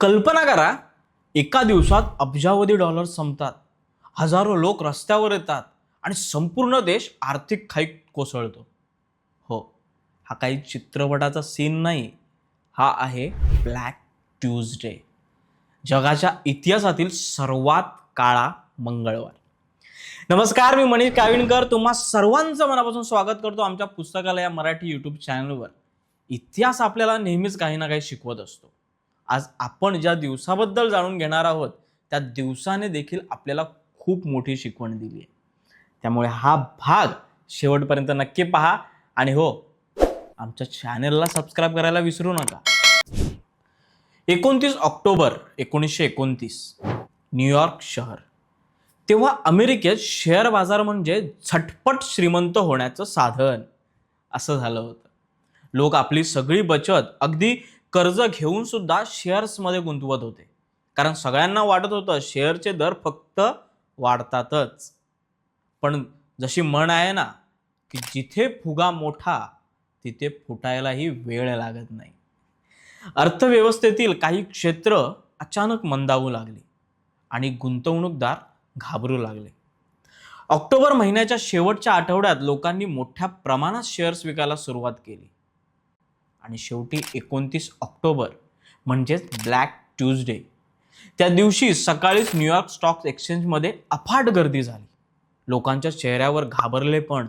कल्पना करा एका दिवसात अब्जावधी डॉलर संपतात. हजारो लोक रस्त्यावर येतात आणि संपूर्ण देश आर्थिक खाईक कोसळतो. हो हा काही चित्रपटाचा सीन नाही. हा आहे ब्लॅक ट्यूजडे जगाच्या इतिहासातील सर्वात काळा मंगळवार. नमस्कार मी मनीष काविणकर. तुम्हा सर्वांचं मनापासून स्वागत करतो आमच्या पुस्तकालय या मराठी यूट्यूब चॅनलवर इतिहास आपल्याला नेहमीच काही ना काही शिकवत असतो. आज आपण ज्या दिवसाबद्दल जाणून घेणार आहोत त्या दिवसाने देखील आपल्याला खूप मोठी शिकवण दिली आहे त्यामुळे हा भाग शेवटपर्यंत नक्की पहा. आणि हो आमच्या चॅनलला सबस्क्राईब करायला विसरू नका. एकोणतीस ऑक्टोबर एकोणीसशे एकोणतीस न्यूयॉर्क शहर. तेव्हा अमेरिकेत शेअर बाजार म्हणजे झटपट श्रीमंत होण्याचं साधन. असं झालं होतं. लोक आपली सगळी बचत अगदी कर्ज घेऊन सुद्धा शेअर्समध्ये गुंतवत होते. कारण सगळ्यांना वाटत होतं शेअरचे दर फक्त वाढतातच. पण जशी म्हण आहे ना की जिथे फुगा मोठा तिथे फुटायलाही वेळ लागत नाही. अर्थव्यवस्थेतील काही क्षेत्र अचानक मंदावू लागली आणि गुंतवणूकदार घाबरू लागले. ऑक्टोबर महिन्याच्या शेवटच्या आठवड्यात लोकांनी मोठ्या प्रमाणात शेअर्स विकायला सुरुवात केली. आणि शेवटी एकोणतीस ऑक्टोबर म्हणजेच ब्लॅक ट्यूजडे. त्या दिवशी सकाळीच न्यूयॉर्क स्टॉक एक्सचेंजमध्ये अफाट गर्दी झाली. लोकांच्या चेहऱ्यावर घाबरलेपण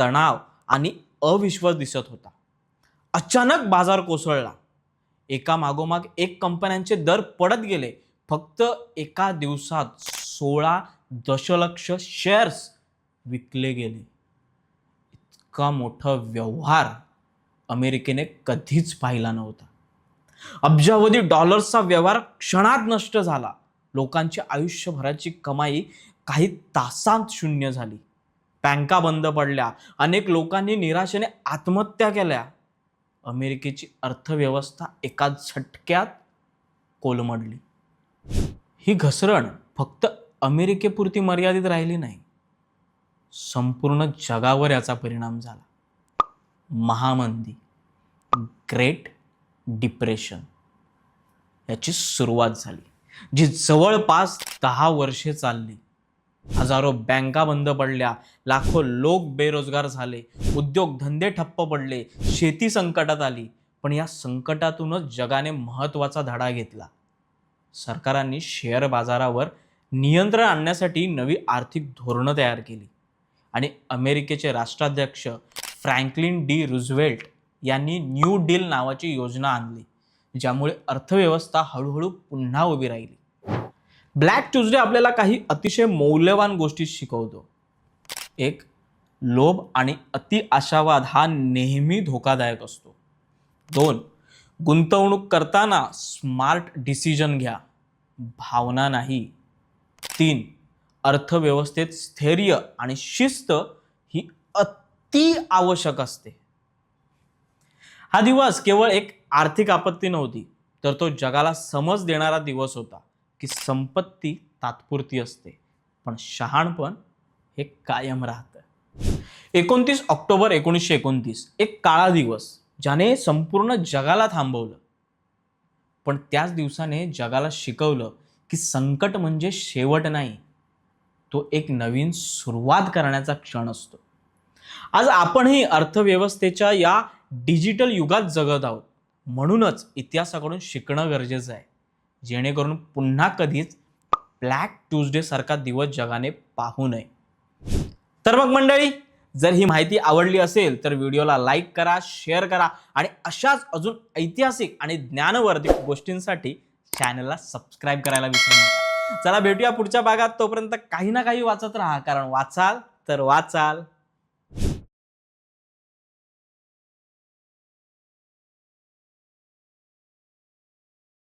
तणाव आणि अविश्वास दिसत होता. अचानक बाजार कोसळला. एका मागोमाग एक कंपन्यांचे दर पडत गेले. फक्त एका दिवसात सोळा दशलक्ष शेअर्स विकले गेले. इतका मोठा व्यवहार. अमेरिकेने कधीच पाहिला नव्हता. अब्जावधी डॉलर्सचा व्यवहार क्षणात नष्ट झाला. लोकांची आयुष्यभराची कमाई काही तासांत शून्य झाली. बँका बंद पडल्या. अनेक लोकांनी निराशेने आत्महत्या केल्या. अमेरिकेची अर्थव्यवस्था एका झटक्यात कोलमडली. ही घसरण फक्त अमेरिकेपुरती मर्यादित राहिली नाही. संपूर्ण जगावर याचा परिणाम झाला. महामंदी ग्रेट डिप्रेशन याची सुरुवात झाली. जी जवळपास दहा वर्षे चालली. हजारो बँका बंद पडल्या लाखो लोक बेरोजगार झाले उद्योगधंदे ठप्प पडले शेती संकटात आली. पण या संकटातूनच जगाने महत्त्वाचा धडा घेतला. सरकारांनी शेअर बाजारावर नियंत्रण आणण्यासाठी नवी आर्थिक धोरणं तयार केली. आणि अमेरिकेचे राष्ट्राध्यक्ष फ्रँकलिन डी रुझवेल्ट यांनी न्यू डील नावाची योजना आणली ज्यामुळे अर्थव्यवस्था हळूहळू पुन्हा उभी राहिली. ब्लॅक ट्यूजडे आपल्याला काही अतिशय मौल्यवान गोष्टी शिकवतो. एक लोभ आणि अति आशावाद हा नेहमी धोकादायक असतो. दोन गुंतवणूक करताना स्मार्ट डिसिजन घ्या भावना नाही. तीन अर्थव्यवस्थेत स्थैर्य आणि शिस्त ही अति ती आवश्यक असते. हा दिवस केवळ एक आर्थिक आपत्ती नव्हती तर तो जगाला समज देणारा दिवस होता की संपत्ती तात्पुरती असते. पण शहाणपण हे कायम राहतं. एकोणतीस ऑक्टोबर एकोणीसशे एकोणतीस एक काळा दिवस ज्याने संपूर्ण जगाला थांबवलं. पण त्याच दिवसाने जगाला शिकवलं की संकट म्हणजे शेवट नाही तो एक नवीन सुरुवात करण्याचा क्षण असतो. आज आपणही अर्थव्यवस्थेच्या या डिजिटल युगात जगत आहोत. म्हणूनच इतिहासाकडून शिकणं गरजेचं आहे. जेणेकरून पुन्हा कधीच ब्लॅक ट्यूजडे सारखा दिवस जगाने पाहू नये. तर मग मंडळी जर ही माहिती आवडली असेल तर व्हिडिओला लाईक करा शेअर करा आणि अशाच अजून ऐतिहासिक आणि ज्ञानवर्धित गोष्टींसाठी चॅनलला सबस्क्राईब करायला विसरू नका. चला भेटूया पुढच्या भागात. तोपर्यंत काही ना काही वाचत राहा कारण वाचाल तर वाचाल.